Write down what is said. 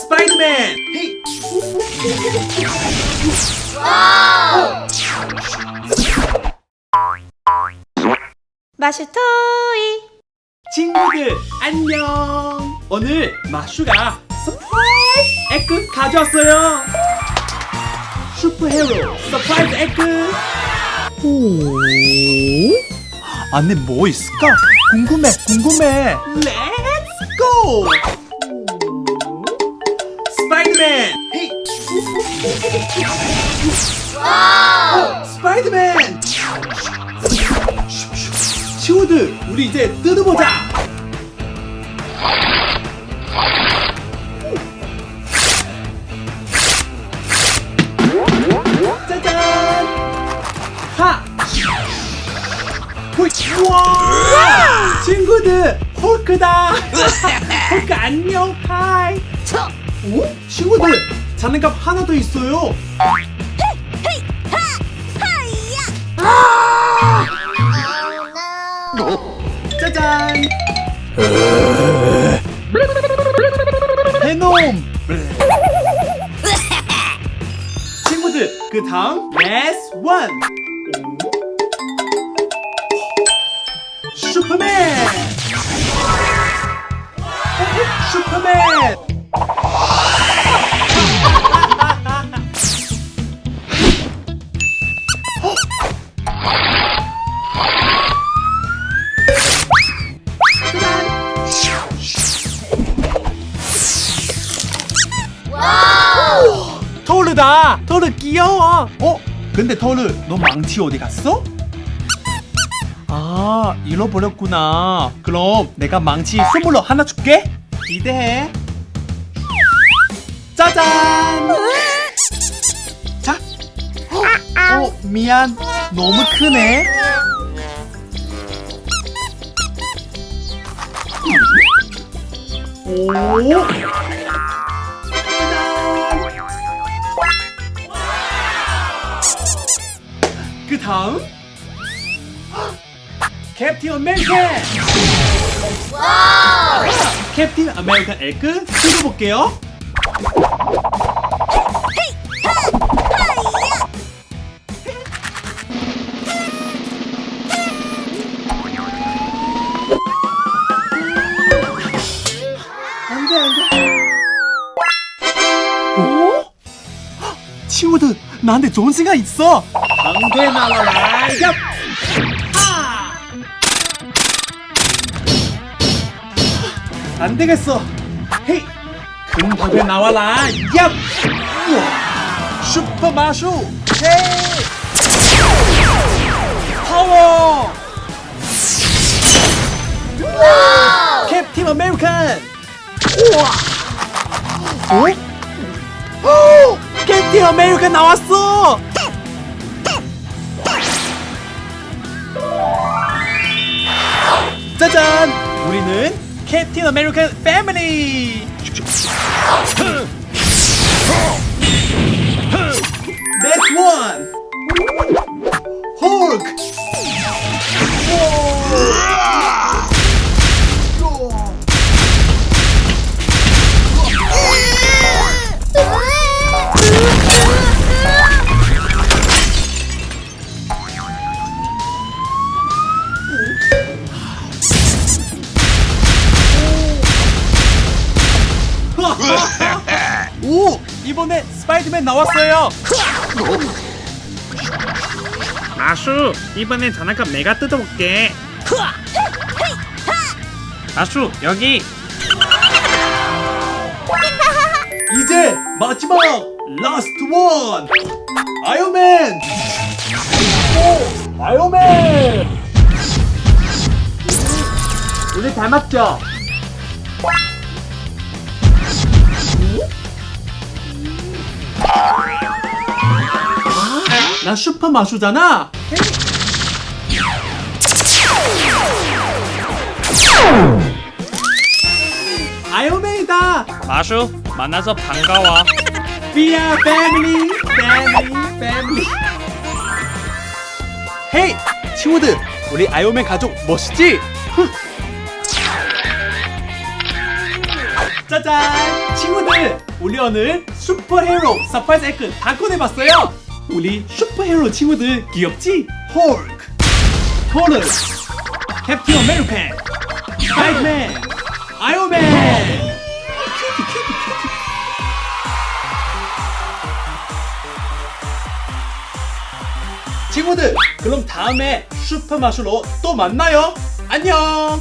스파이더맨! 헤이 마슈 토이. 친구들 안녕! 오늘 마슈가 서프라이즈 에그 가져왔어요! 슈퍼히어로 서프라이즈 에그 오? 안에 뭐 있을까? 궁금해 궁금해! 렛츠 고 스파이더맨! 친구들 우리 이제 뜯어보자! 짜잔! 하! 호이 우와! 친구들 헐크다! 헐크 안녕 하이! 오? 친구들 장난감 하나 더 있어요. 짜잔. 베놈. 친구들 그 다음 레스 원 슈퍼맨. 슈퍼맨 토르다. 토르 귀여워. 어? 근데 토르 너 망치 어디 갔어? 아 잃어버렸구나. 그럼 내가 망치 선물로 하나 줄게. 기대해. 짜잔! 자. 어, 미안. 너무 크네. 오 그 다음? 캡틴 아메리칸 캡틴 아메리칸 에그 뜯어볼게요. 안돼 안돼. 오? 친구들 나한테 좋은 생각 있어. 방패 나와라. 얍! 아! 안 되겠어. 헤이. 큰 방패 나와라. 얍! 우와. 슈퍼 마슈. 헤이. 파워. 캡틴 아메리칸. 우와. 어? 오! 캡틴 아메리카 나왔어! 짜잔! 우리는 캡틴 아메리칸 패밀리! Next one! 오! 이번에 스파이더맨 나왔어요! 아슈 이번엔 장난감 내가 뜯어볼게. 아슈 여기. 이제 마지막 라스트 원. 아이언맨. 오 아이언맨. 우리 닮았죠? 나 슈퍼 마슈잖아 아이언맨이다 아슈 만나서 반가워 We are family, family, family. 헤이, 친구들, 우리 아이오맨 가족 멋있지? 짜잔! 친구들, 우리 오늘 슈퍼히어로 서프라이즈 에크 다 꺼내봤어요. 우리 슈퍼히어로 친구들 귀엽지? 홀크, 토르, 캡틴 아메리카, 스파이더맨, 아이언맨. 큐티, 큐티, 큐티. 친구들, 그럼 다음에 슈퍼 마술로 또 만나요. 안녕.